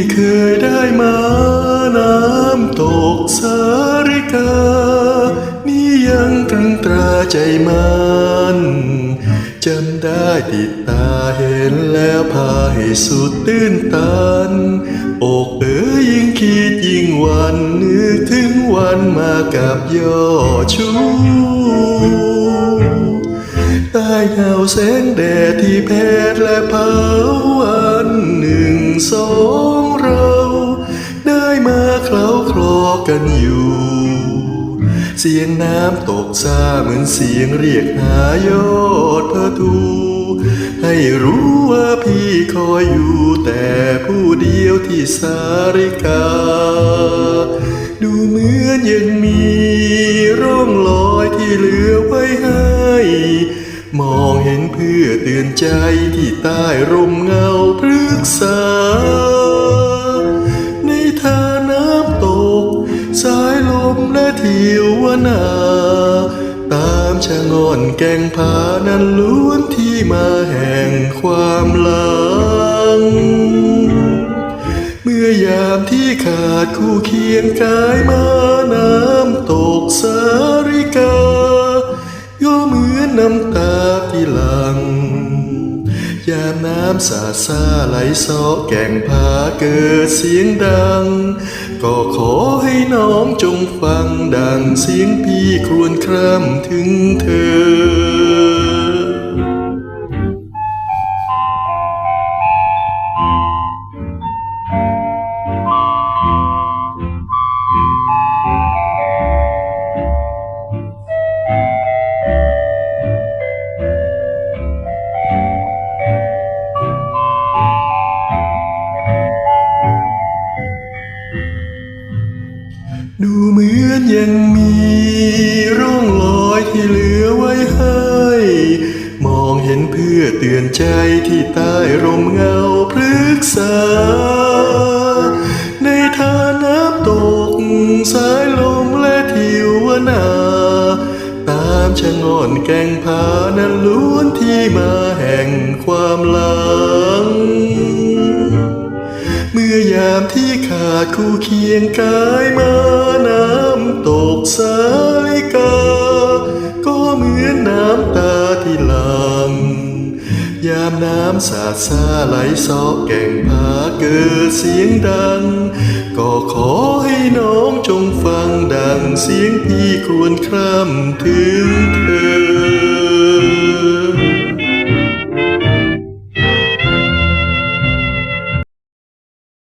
ที่เคยได้มาน้ำตกสาริกา นี่ยังตรึงตราใจมันจำได้ติดตาเห็นแล้วพาให้สุดตื้นตัน อกเอ๋ยยิ่งคิดยิ่งวันนึกถึงวันมากับย่อชูใต้เงาแสงแดดที่แผดและเผาวันหนึ่งสอง กันอยู่ เสียงน้ำตกซาเหมือนเสียงเรียกหายอดพระทูให้รู้ว่าพี่คอยอยู่แต่ผู้เดียวที่สาริกา ดูเหมือนยังมีร่องรอยที่เหลือไว้ให้ มองเห็นเพื่อเตือนใจที่ใต้ร่มเงาพฤกษา ชะงอนแกงผานั้นล้วนที่มาแห่งความหลัง เมื่อยามที่ขาดคู่เคียงกายมาน้ำตกสาริกา ย่อเหมือนน้ำตาที่ ยามน้ำสาซาไหลซอแก่งผาเกิดเสียงดัง ก็ขอให้น้องจงฟังดังเสียงพี่ครวญคร่ำถึงเธอ ยังมีร่องรอยที่เหลือไว้ให้ มองเห็นเพื่อเตือนใจที่ใต้ร่มเงาพฤกษา ในทาน้ำตกสายลมและทิวนา ตามชะงอนแกงผานั้นล้วนที่มาแห่งความหลัง ยามที่ขาดคู่เคียงกายมาน้ำตกสายกา ก็เหมือนน้ำตาที่หลัง ยามน้ำสาดซาไหลซอกแก่งผาเกิดเสียงดัง ก็ขอให้น้องจงฟังดังเสียงพี่ครวญคร่ำถึงเธอ